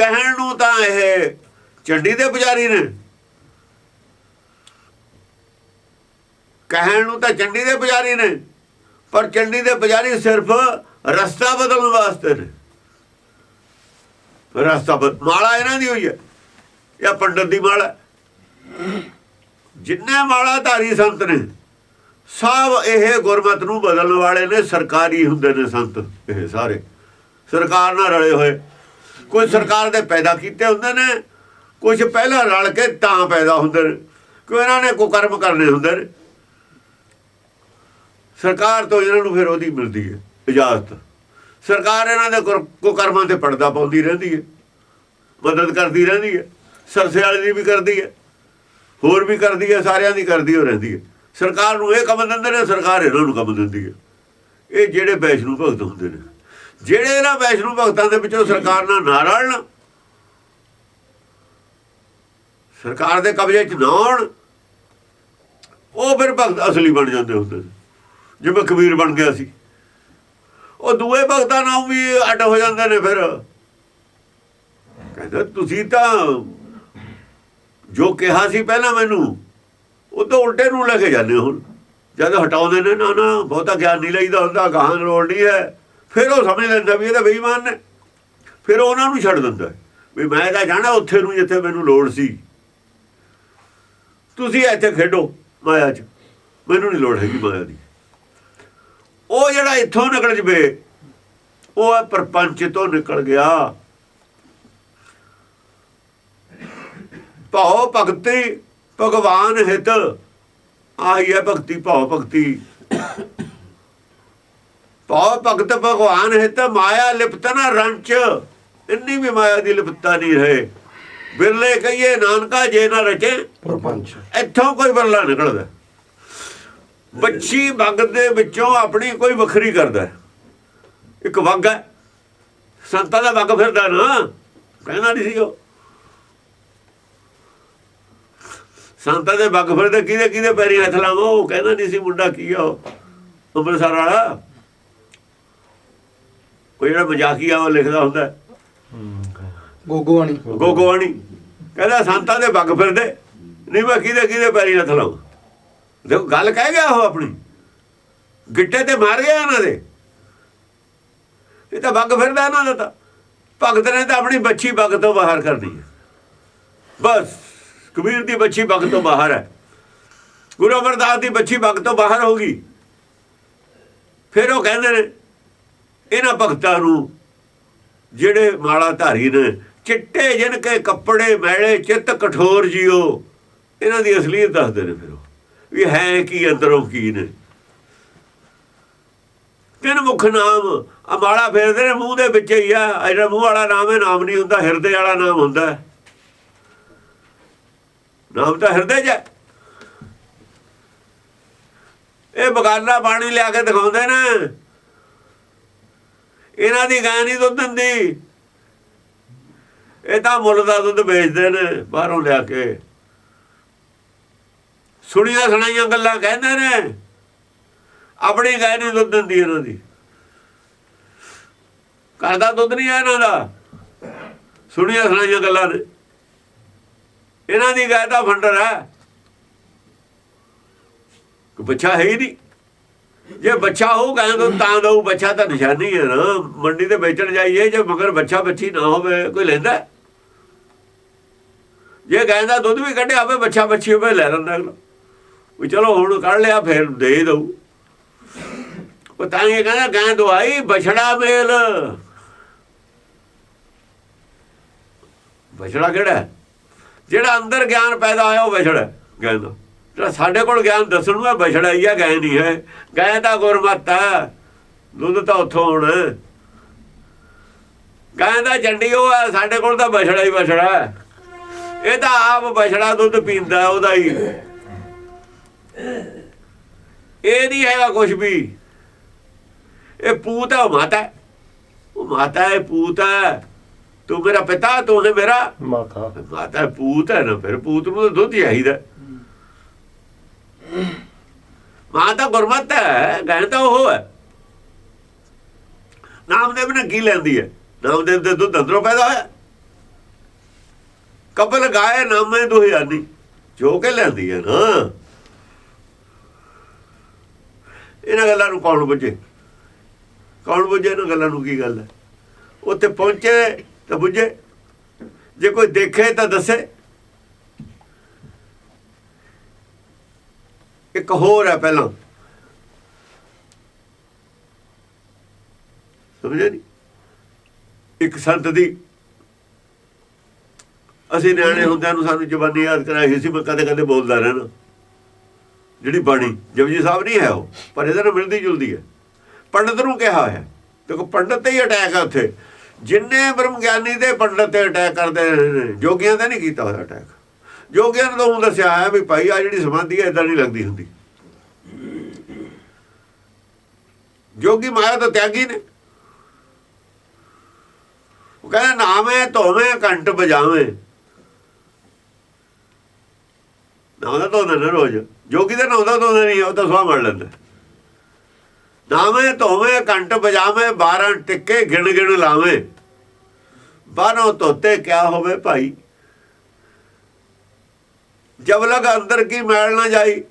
ਕਹਿਣ ਨੂੰ ਤਾਂ ਇਹ ਚੰਡੀ ਦੇ ਪੁਜਾਰੀ ਨੇ। ਕਹਿਣ ਨੂੰ ਤਾਂ ਚੰਡੀ ਦੇ ਪੁਜਾਰੀ ਨੇ, ਪਰ ਚੰਡੀ ਦੇ ਪੁਜਾਰੀ ਸਿਰਫ ਰਸਤਾ ਬਦਲਣ ਵਾਸਤੇ ਨੇ। ਰਸਤਾ ਬਦ- ਮਾਲਾ ਇਹਨਾਂ ਦੀ ਹੋਈ ਹੈ, ਜਾਂ ਪੰਡਤ ਦੀ ਮਾਲਾ। ਜਿੰਨੇ ਮਾਲਾ ਧਾਰੀ ਸੰਤ ਨੇ, ਸਭ ਇਹ ਗੁਰਮਤ ਨੂੰ ਬਦਲਣ ਵਾਲੇ ਨੇ, ਸਰਕਾਰੀ ਹੁੰਦੇ ਨੇ ਸੰਤ ਇਹ ਸਾਰੇ। ਸਰਕਾਰ ਨਾਲ ਰਲੇ ਹੋਏ। ਕੋਈ ਸਰਕਾਰ ਦੇ ਪੈਦਾ ਕੀਤੇ ਹੁੰਦੇ ਨੇ ਕੁਝ ਪਹਿਲਾਂ ਰਲ ਕੇ ਤਾਂ ਪੈਦਾ ਹੁੰਦੇ ਨੇ। ਕੋਈ ਇਹਨਾਂ ਨੇ ਕੋ ਕਰਮ ਕਰਨੇ ਹੁੰਦੇ ਨੇ? ਸਰਕਾਰ ਤੋਂ ਇਹਨਾਂ ਨੂੰ ਫਿਰ ਉਹਦੀ ਮਿਲਦੀ ਹੈ, ਇਜਾਜ਼ਤ। ਸਰਕਾਰ ਇਹਨਾਂ ਦੇ ਕੋ ਕਰਮਾਂ ਤੇ ਪੜਦਾ ਪਾਉਂਦੀ ਰਹਿੰਦੀ ਹੈ, ਮਦਦ ਕਰਦੀ ਰਹਿੰਦੀ ਹੈ, ਸਰਸੇ ਵਾਲੀ ਦੀ ਵੀ ਕਰਦੀ ਹੈ, ਹੋਰ ਵੀ ਕਰਦੀ ਹੈ, ਸਾਰਿਆਂ ਦੀ ਕਰਦੀ ਹੋ ਰਹਿੰਦੀ ਹੈ। ਸਰਕਾਰ ਨੂੰ ਇਹ ਕੰਮ ਦਿੰਦੇ ਨੇ, ਸਰਕਾਰ ਇਹਨਾਂ ਨੂੰ ਕੰਮ ਦਿੰਦੀ ਹੈ। ਇਹ ਜਿਹੜੇ ਵੈਸ਼ਨੂ ਭਗਤ ਹੁੰਦੇ ਨੇ। ਜਿਹੜੇ ਇਹਨਾਂ ਵੈਸ਼ਨੂ ਭਗਤਾਂ ਦੇ ਵਿੱਚੋਂ ਸਰਕਾਰ ਨਾਲ ਨਾ ਰਲਣ ਸਰਕਾਰ ਦੇ ਕਬਜ਼ੇ 'ਚ ਨਾ ਆਉਣ, ਉਹ ਫਿਰ ਭਗਤ ਅਸਲੀ ਬਣ ਜਾਂਦੇ ਹੁੰਦੇ ਨੇ ਜਿਵੇਂ ਕਬੀਰ ਬਣ ਗਿਆ ਸੀ। ਉਹ ਦੂਏ ਭਗਤਾਂ ਨਾਲ ਵੀ ਅੱਡ ਹੋ ਜਾਂਦੇ ਨੇ ਫਿਰ। ਕਹਿੰਦਾ, ਤੁਸੀਂ ਤਾਂ ਜੋ ਕਿਹਾ ਸੀ ਪਹਿਲਾਂ ਮੈਨੂੰ, ਉਹ ਤਾਂ ਉਲਟੇ ਨੂੰ ਲੈ ਕੇ ਜਾਂਦੇ ਹੋ ਹੁਣ। ਜਦ ਹਟਾਉਂਦੇ ਨੇ, ਨਾ ਨਾ, ਬਹੁਤਾ ਗਿਆਨ ਨਹੀਂ ਲਈਦਾ ਹੁੰਦਾ, ਗਾਹਾਂ ਲੋੜ ਨਹੀਂ ਹੈ। ਫਿਰ ਉਹ ਸਮਝ ਲੈਂਦਾ ਵੀ ਇਹ ਤਾਂ ਬੇਈਮਾਨ ਨੇ। ਫਿਰ ਉਹਨਾਂ ਨੂੰ ਛੱਡ ਦਿੰਦਾ ਵੀ ਮੈਂ ਤਾਂ ਜਾਣਾ ਉੱਥੇ ਨੂੰ ਜਿੱਥੇ ਮੈਨੂੰ ਲੋੜ ਸੀ। ਤੁਸੀਂ ਇੱਥੇ ਖੇਡੋ ਮਾਇਆ 'ਚ। ਮੈਨੂੰ ਨਹੀਂ ਲੋੜ ਹੈਗੀ ਮਾਇਆ ਦੀ। ਉਹ ਜਿਹੜਾ ਇੱਥੋਂ ਨਿਕਲ ਜਵੇ, ਉਹ ਹੈ ਪਰਪੰਚ ਤੋਂ ਨਿਕਲ ਗਿਆ। ਭਾਉ ਭਗਤੀ, ਭਗਵਾਨ ਹਿਤ। ਆਹੀ ਹੈ ਭਗਤੀ, ਭਾਉ ਭਗਤੀ। ਭਾਉ ਭਗਤ ਭਗਵਾਨ ਹਿਤ ਮਾਇਆ ਲਿਪਤ ਨਾ ਰੰਚ ਇੰਨੀ ਵੀ ਮਾਇਆ ਦੀ ਲਿਪਤਾ ਨਹੀਂ ਰਹੇ। ਬਿਰਲੇ ਕਹੀਏ ਨਾਨਕਾ ਜੇ ਨਾ ਰਚੇ ਪਰਪੰਚ। ਇੱਥੋਂ ਕੋਈ ਬਰਲਾ ਨਿਕਲਦਾ। ਬੱਚੀ ਵਗ ਦੇ ਵਿੱਚੋਂ ਆਪਣੀ ਕੋਈ ਵੱਖਰੀ ਕਰਦਾ। ਇੱਕ ਵਗ ਹੈ। ਸੰਤਾਂ ਦਾ ਵਗ ਫਿਰਦਾ ਨਾ। ਕਹਿੰਦਾ ਨਹੀਂ ਸੀ ਉਹ। ਸੰਤਾਂ ਦੇ ਵਗ ਫਿਰਦੇ ਕਿਹਦੇ ਕਿਹਦੇ ਪੈਰੀ ਹੱਥ ਲਾਵਾਂ ਉਹ ਕਹਿੰਦਾ ਨਹੀਂ ਸੀ ਮੁੰਡਾ ਕੀ ਆ ਉਹ। ਅੰਮ੍ਰਿਤਸਰ ਵਾਲਾ। ਕੋਈ ਜਿਹੜਾ ਮਜ਼ਾਕੀਆ ਉਹ ਲਿਖਦਾ ਹੁੰਦਾ। ਗੋਗੋਵਾਣੀ। ਗੋਗੋਵਾਣੀ। ਕਹਿੰਦਾ ਸੰਤਾਂ ਦੇ ਵਗ ਫਿਰਦੇ। ਨਹੀਂ ਮੈਂ ਕਿਹਦੇ ਕਿਹਦੇ ਪੈਰੀ ਹੱਥ ਲਾਵਾਂ ਦੇਖੋ ਗੱਲ ਕਹਿ ਗਿਆ ਉਹ ਆਪਣੀ। ਗਿੱਟੇ ਤੇ ਮਾਰ ਗਿਆ ਇਹਨਾਂ ਦੇ। ਇਹ ਤਾਂ ਵਗ ਫਿਰਦਾ ਇਹਨਾਂ ਦਾ ਤਾਂ। ਭਗਤ ਨੇ ਤਾਂ ਆਪਣੀ ਬੱਚੀ ਵਗ ਤੋਂ ਬਾਹਰ ਕਰਨੀ ਹੈ। ਬਸ ਕਬੀਰ ਦੀ ਬੱਚੀ ਵਗ ਤੋਂ ਬਾਹਰ ਹੈ। ਗੁਰੂ ਅਮਰਦਾਸ ਦੀ ਬੱਚੀ ਵਗ ਤੋਂ ਬਾਹਰ ਹੋ ਗਈ। ਫਿਰ ਉਹ ਕਹਿੰਦੇ ਨੇ ਇਹਨਾਂ ਭਗਤਾਂ ਨੂੰ ਜਿਹੜੇ ਮਾਲਾ ਧਾਰੀ ਨੇ, ਚਿੱਟੇ ਜਿਨ ਕੇ ਕੱਪੜੇ ਮੈਲੇ, ਚਿੱਤ ਕਠੋਰ ਜਿਓ। ਇਹਨਾਂ ਦੀ ਅਸਲੀਅਤ ਦੱਸਦੇ ਨੇ ਫਿਰ ਉਹ, ਵੀ ਹੈ ਕੀ, ਅੰਦਰੋਂ ਕੀ ਨੇ। ਤਿੰਨ ਮੁਖ ਨਾਮ ਅਮਾਲਾ ਮਾਲਾ ਫੇਰਦੇ ਨੇ, ਮੂੰਹ ਦੇ ਵਿੱਚ ਹੀ ਆ ਆਹ ਜਿਹੜਾ ਮੂੰਹ ਵਾਲਾ ਨਾਮ ਹੈ ਨਾਮ ਨਹੀਂ ਹੁੰਦਾ, ਹਿਰਦੇ ਵਾਲਾ ਨਾਮ ਹੁੰਦਾ। ਨਾਮ ਤਾਂ ਹਿਰਦੇ 'ਚ ਇਹ ਬਗਾਨਾ ਪਾਣੀ ਲਿਆ ਕੇ ਦਿਖਾਉਂਦੇ ਨੇ। ਇਹਨਾਂ ਦੀ ਗਾਂ ਨਹੀਂ ਦੁੱਧ ਦਿੰਦੀ। ਇਹ ਤਾਂ ਮੁੱਲ ਦਾ ਦੁੱਧ ਵੇਚਦੇ ਨੇ, ਬਾਹਰੋਂ ਲਿਆ ਕੇ। ਸੁਣੀਆਂ ਸੁਣਾਈਆਂ ਗੱਲਾਂ ਕਹਿੰਦੇ ਨੇ। ਆਪਣੀ ਗਾਂ ਨਹੀਂ ਦੁੱਧ ਦਿੰਦੀ ਇਹਨਾਂ ਦੀ। ਘਰ ਦਾ ਦੁੱਧ ਨਹੀਂ ਹੈ ਇਹਨਾਂ ਦਾ। ਸੁਣੀਆਂ ਸੁਣਾਈਆਂ ਗੱਲਾਂ ਨੇ। ਇਹਨਾਂ ਦੀ ਗਾਂ ਦਾ ਫੰਡਰ ਹੈ। ਕੋਈ ਬੱਚਾ ਹੈ ਹੀ ਨਹੀਂ। ਜੇ ਬੱਚਾ ਹੋਊਗਾ ਤਾਂ ਤਾਂ ਦਊ ਬੱਚਾ ਤਾਂ ਨਿਸ਼ਾਨੀ ਹੈ ਨਾ। ਮੰਡੀ ਤੇ ਵੇਚਣ ਜਾਈਏ ਜੇ ਮਗਰ ਬੱਚਾ ਬੱਚੀ ਨਾ ਹੋਵੇ ਕੋਈ ਲੈਂਦਾ ਜੇ ਗਾਂ ਦਾ ਦੁੱਧ ਵੀ ਕੱਢਿਆ ਹੋਵੇ ਬੱਚਾ ਬੱਚੀ ਹੋਵੇ ਲੈ ਲੈਂਦਾ ਅਗਲਾ। ਵੀ ਚਲੋ ਹੁਣ ਕੱਢ ਲਿਆ ਫਿਰ ਦੇ ਦਊ। ਉਹ ਤਾਂ ਇਹ ਕਹਿੰਦਾ ਗਾਂ ਦਵਾਈ ਬਛੜਾ ਮੇਲ। ਬਛੜਾ ਕਿਹੜਾ ਜਿਹੜਾ ਅੰਦਰ ਗਿਆਨ ਪੈਦਾ ਹੋਇਆ ਉਹ ਬਛੜਾ ਹੈ, ਗਾਂ ਦਾ ਜਿਹੜਾ ਸਾਡੇ ਕੋਲ ਗਿਆਨ ਦੱਸਣ ਨੂੰ ਹੈ ਬਛੜਾ ਹੀ ਹੈ ਗਾਂ ਨਹੀਂ ਹੈ। ਗਾਂ ਦਾ ਗੁਰਮਤ ਹੈ ਦੁੱਧ ਤਾਂ ਉੱਥੋਂ ਆਉਣਾ। ਹੈ। ਗਾਂ ਦਾ ਉਹ ਹੈ ਸਾਡੇ ਕੋਲ ਤਾਂ ਬਛੜਾ ਹੀ ਬਛੜਾ ਇਹ ਤਾਂ ਆਪ ਬਛੜਾ ਦੁੱਧ ਪੀਂਦਾ ਉਹਦਾ ਹੀ। ਇਹ ਨਹੀਂ ਹੈਗਾ ਕੁਝ ਵੀ। ਇਹ ਪੂਤ ਹੈ ਮਾਤਾ। ਉਹ ਮਾਤਾ ਹੈ ਪੂਤ ਹੈ। ਤੂੰ ਮੇਰਾ ਪਿਤਾ ਤੂੰ ਹੈ ਮੇਰਾ ਮਾਤਾ। ਮਾਤਾ ਪੂਤ ਹੈ ਨਾ ਫਿਰ ਪੂਤ ਨੂੰ ਦੁੱਧ ਚਾਹੀਦਾ ਮਾਂ ਤਾਂ ਗੁਰਮਤ ਹੈ ਗਾਂ ਤਾਂ ਉਹ ਹੈ। ਨਾਮਦੇਵ ਨੇ ਕੀ ਲੈਂਦੀ ਹੈ? ਨਾਮਦੇਵ ਦੇ ਦੁੱਧ ਅੰਦਰੋਂ ਪੈਦਾ ਹੋਇਆ। ਕਪਲ ਗਾਏ ਨਾਮੇ ਦੁਹਿਆਨੀ ਜੋ ਕੇ ਲੈਂਦੀ ਹੈ ਨਾ। ਇਹਨਾਂ ਗੱਲਾਂ ਨੂੰ ਕੌਣ ਬੁੱਝੇ? ਕੌਣ ਬੁੱਝੇ ਇਹਨਾਂ ਗੱਲਾਂ ਨੂੰ ਕੀ ਗੱਲ ਹੈ? ਉੱਥੇ ਪਹੁੰਚੇ ਤਾਂ ਬੁੱਝੇ। ਜੇ ਕੋਈ ਦੇਖੇ ਤਾਂ ਦੱਸੇ। ਇੱਕ ਹੋਰ ਹੈ ਪਹਿਲਾਂ। ਸਮਝਿਆ ਨਹੀਂ ਇੱਕ ਸੰਤ ਦੀ ਅਸੀਂ ਨਿਆਣੇ ਹੁੰਦਿਆਂ ਨੂੰ ਸਾਨੂੰ ਜ਼ਬਾਨੀ ਯਾਦ ਕਰਾਈ ਸੀ, ਮੈਂ ਕਦੇ ਕਦੇ ਬੋਲਦਾ ਰਹਿਣਾ। ਜਿਹੜੀ ਬਾਣੀ, ਜਪਜੀ ਸਾਹਿਬ ਨਹੀਂ ਹੈ ਉਹ, ਪਰ ਇਹਦੇ ਨਾਲ ਮਿਲਦੀ ਜੁਲਦੀ ਹੈ। ਪੰਡਤ ਨੂੰ ਕਿਹਾ ਹੋਇਆ ਦੇਖੋ ਪੰਡਤ ਤੇ ਹੀ ਅਟੈਕ ਹੈ ਉੱਥੇ। ਜਿੰਨੇ ਬ੍ਰਹਮ ਗਿਆਨੀ ਦੇ ਪੰਡਤ ਤੇ ਅਟੈਕ ਕਰਦੇ ਨੇ, ਜੋਗੀਆਂ ਤੇ ਨਹੀਂ ਕੀਤਾ ਹੋਇਆ ਅਟੈਕ ਜੋਗੀਆਂ ਨੇ ਤਾਂ ਦੱਸਿਆ ਹੈ ਵੀ ਭਾਈ ਆ ਜਿਹੜੀ ਸਮਾਧੀ ਹੈ ਇਦਾਂ ਨਹੀਂ ਲੱਗਦੀ ਹੁੰਦੀ। ਜੋਗੀ ਮਾਇਆ ਤਾਂ ਤਿਆਗੀ ਨੇ। ਉਹ ਕਹਿੰਦਾ, ਨਾਵੇਂ ਧੋਵੇਂ ਕੰਟ ਵਜਾਵੇਂ। ਨਾਵੇਂ ਧੋਂਦੇ ਨੇ ਰੋਜ਼। ਜੋਗੀ ਦਾ ਨਾਉਂਦਾ ਧੋਂਦਾ ਨਹੀਂ, ਉਹ ਤਾਂ ਸਵਾ ਮੜ ਲੈਂਦਾ। ਨਾਵੇਂ ਧੋਵੇਂ ਕੰਟ ਵਜਾਵੇਂ 12 ਟਿੱਕੇ ਗਿਣ ਗਿਣ ਲਾਵੇਂ। ਬਾਹਰੋਂ ਧੋਤੇ, ਕਿਆ ਹੋਵੇ ਭਾਈ। ਜਬ ਲਗ ਅੰਦਰ ਕੀ ਮੈਲ ਨਾ ਜਾਈ।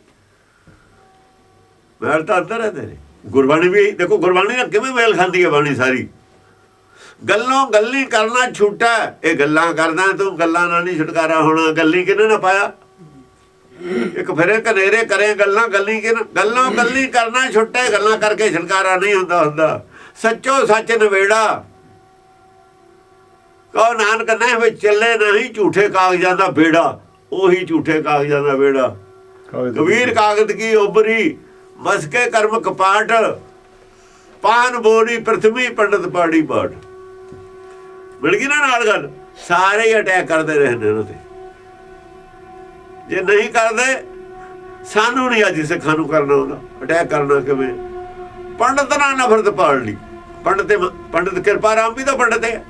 ਮੈਲ ਤਾਂ ਅੰਦਰ ਹੈ ਤੇਰੇ। ਗੁਰਬਾਣੀ ਵੀ, ਦੇਖੋ ਗੁਰਬਾਣੀ ਨਾਲ ਕਿਵੇਂ ਮੇਲ ਖਾਂਦੀ ਹੈ ਬਾਣੀ ਸਾਰੀ। ਗੱਲੋਂ ਗੱਲੀ ਕਰਨਾ ਛੂਟਾ ਇਹ ਗੱਲਾਂ ਕਰਦਾ ਤੂੰ, ਗੱਲਾਂ ਨਾਲ ਨਹੀਂ ਛੁਟਕਾਰਾ ਹੋਣਾ। ਗੱਲੀ ਕਿਹਨੇ ਨਾ ਪਾਇਆ? ਇੱਕ ਫਿਰੇ ਘਨੇਰੇ ਕਰੇ ਗੱਲਾਂ, ਗੱਲੀ ਕਿ ਗੱਲੋਂ ਗੱਲੀ ਕਰਨਾ ਛੁੱਟੇ ਗੱਲਾਂ ਕਰਕੇ ਛੁਟਕਾਰਾ ਨਹੀਂ ਹੁੰਦਾ ਹੁੰਦਾ। ਸੱਚੋ ਸੱਚ ਨਵੇੜਾ। ਕਹੋ ਨਾਨਕ, ਨਹੀਂ ਵਿੱਚ ਚੱਲੇ, ਨਹੀਂ ਝੂਠੇ ਕਾਗਜ਼ਾਂ ਦਾ ਬੇੜਾ। ਉਹੀ ਝੂਠੇ ਕਾਗਜ਼ਾਂ ਦਾ ਬੇੜਾ ਕਬੀਰ ਕਾਗਜ਼ ਕੀ ਉਬਰੀ ਮਸਕੇ ਕਰਮ ਕਪਾਟ ਪਾਨ ਬੋਰੀ ਪ੍ਰਥਮੀ ਪੰਡਤ ਪਾੜੀ ਬਾਟ ਮਿਲ ਗਈ ਨਾ ਨਾਲ ਗੱਲ? ਸਾਰੇ ਹੀ ਅਟੈਕ ਕਰਦੇ ਰਹੇ ਨੇ ਉਹਨਾਂ ਤੇ ਜੇ ਨਹੀਂ ਕਰਦੇ ਸਾਨੂੰ ਨਹੀਂ ਅੱਜ ਸਿੱਖਾਂ ਨੂੰ ਕਰਨਾ ਹੁੰਦਾ। ਅਟੈਕ ਕਰਨਾ ਕਿਵੇਂ? ਪੰਡਤ ਨਾਲ ਨਫ਼ਰਤ ਪਾੜ ਲਈ। ਪੰਡਤ ਪੰਡਤ ਕਿਰਪਾ ਰਾਮ ਵੀ ਤਾਂ ਪੰਡਤ ਹੈ।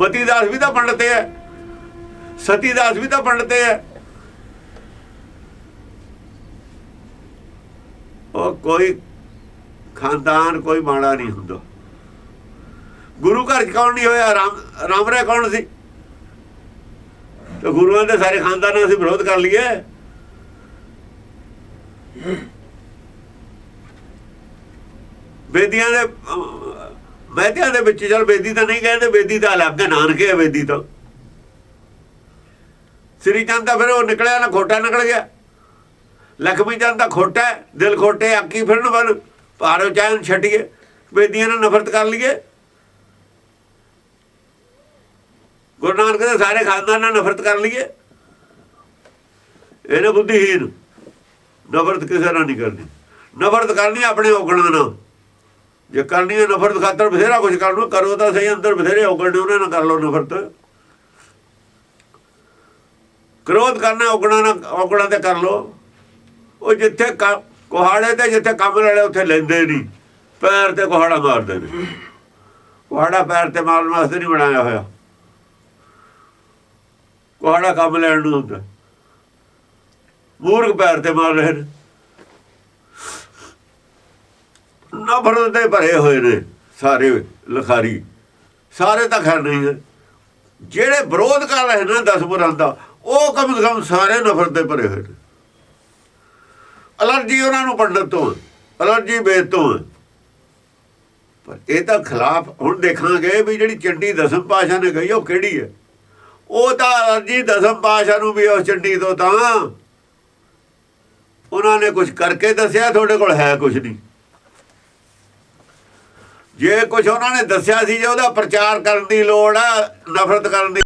ਮਤੀ ਦਾਸ ਵੀ ਤਾਂ ਪੰਡਤ ਹੈ। ਸਤੀ ਦਾਸ ਵੀ ਤਾਂ ਪੰਡਤ ਹੈ ਉਹ ਕੋਈ ਖਾਨਦਾਨ, ਕੋਈ ਮਾੜਾ ਨਹੀਂ ਹੁੰਦਾ। ਗੁਰੂ ਘਰ ਚ ਕੌਣ ਨਹੀਂ ਹੋਇਆ? ਰਾਮ ਰਾਮ ਕੌਣ ਸੀ? ਤੇ ਗੁਰੂਆਂ ਦੇ ਸਾਰੇ ਖਾਨਦਾਨਾਂ ਅਸੀਂ ਵਿਰੋਧ ਕਰ ਲਈਏ। ਬੇਦੀਆਂ ਦੇ ਮਹਿਤਿਆਂ ਦੇ ਵਿੱਚ ਚਲ ਬੇਦੀ ਤਾਂ ਨਹੀਂ ਕਹਿੰਦੇ ਬੇਦੀ ਦਾ ਅਲੱਗ ਨਾਨਕੇ ਹੈ ਬੇਦੀ ਤਾਂ। ਸ੍ਰੀ ਚੰਦ ਤਾਂ ਫਿਰ ਉਹ ਨਿਕਲਿਆ ਨਾ ਖੋਟਾ ਨਿਕਲ ਗਿਆ। ਲਖਮੀ ਚੰਦ ਦਾ ਖੋਟਾ ਦਿਲ ਖੋਟੇ ਆਕੀ ਫਿਰਨ ਬਨ ਭਾਰੋ ਚਾਹਨ ਛੱਡੀਏ, ਬੇਦੀਆਂ ਨਾਲ ਨਫ਼ਰਤ ਕਰ ਲਈਏ। ਗੁਰੂ ਨਾਨਕ ਦੇ ਸਾਰੇ ਖਾਨਦਾਨ ਨਾਲ ਨਫ਼ਰਤ ਕਰ ਲਈਏ। ਇਹਨੇ ਬੁੱਧੀਹੀਨ ਨਫ਼ਰਤ ਕਿਸੇ ਨਾਲ ਨਹੀਂ ਕਰਨੀ। ਨਫ਼ਰਤ ਕਰਨੀ ਆਪਣੇ ਔਗਣਾਂ ਨਾਲ। ਜੇ ਕਰਨੀ ਹੈ ਨਫ਼ਰਤ ਖਾਤਰ ਬਥੇਰਾ ਕੁਝ ਕਰ ਲਓ ਕਰੋ ਤਾਂ ਸਹੀ, ਅੰਦਰ ਬਥੇਰੇ ਔਗਣ ਨੇ, ਉਹਨਾਂ ਨਾਲ ਕਰ ਲੋ ਨਫ਼ਰਤ। ਵਿਰੋਧ ਕਰਨਾ, ਔਗਣਾਂ ਨਾ, ਔਗਣਾਂ ਤੇ ਕਰ ਲਓ। ਉਹ ਜਿੱਥੇ ਕ- ਕੁਹਾੜੇ ਤੇ ਜਿੱਥੇ ਕੰਮ ਲੈਣੇ ਉੱਥੇ ਲੈਂਦੇ ਨਹੀਂ ਪੈਰ ਤੇ ਕੁਹਾੜਾ ਮਾਰਦੇ ਨੇ। ਕੁਹਾੜਾ ਪੈਰ ਤੇ ਮਾਰਨ ਵਾਸਤੇ ਨਹੀਂ ਬਣਾਇਆ ਹੋਇਆ। ਕੁਹਾੜਾ ਕੰਮ ਲੈਣ ਨੂੰ ਹੁੰਦਾ। ਮੂਰਖ ਪੈਰ ਤੇ ਮਾਰ ਰਹੇ ਨੇ। ਨਫ਼ਰਤ ਦੇ ਭਰੇ ਹੋਏ ਨੇ ਸਾਰੇ ਲਖਾਰੀ। ਸਾਰੇ ਤਾਂ ਖੈਰ ਨਹੀਂ ਹੈ। ਜਿਹੜੇ ਵਿਰੋਧ ਕਰ ਰਹੇ ਨੇ ਦਸਪੁਰਾਂ ਦਾ ਉਹ ਕਮ ਸੇ ਕਮ ਸਾਰੇ ਨਫ਼ਰਤ ਤੇ ਭਰੇ ਹੋਏ ਨੇ। ਅਲਰਜੀ ਉਹਨਾਂ ਨੂੰ ਪੰਡਤ ਤੋਂ ਅਲਰਜੀ ਵੇਦ ਤੋਂ ਪਰ ਇਹ ਤਾਂ ਖਿਲਾਫ ਹੁਣ ਦੇਖਾਂਗੇ ਵੀ ਜਿਹੜੀ ਚੰਡੀ ਦਸਮ ਪਾਸ਼ਾ ਨੇ ਕਹੀ ਉਹ ਕਿਹੜੀ ਹੈ? ਉਹ ਤਾਂ ਅਲਰਜੀ ਦਸਮ ਪਾਸ਼ਾ ਨੂੰ ਵੀ ਉਸ ਚੰਡੀ ਤੋਂ ਤਾਂ ਉਹਨਾਂ ਨੇ ਕੁਝ ਕਰਕੇ ਦੱਸਿਆ, ਤੁਹਾਡੇ ਕੋਲ ਹੈ ਕੁਝ ਨਹੀਂ। ਜੇ ਕੁਝ ਉਹਨਾਂ ਨੇ ਦੱਸਿਆ ਸੀ, ਜੇ ਉਹਦਾ ਪ੍ਰਚਾਰ ਕਰਨ ਦੀ ਲੋੜ ਆ, ਨਫ਼ਰਤ ਕਰਨ ਦੀ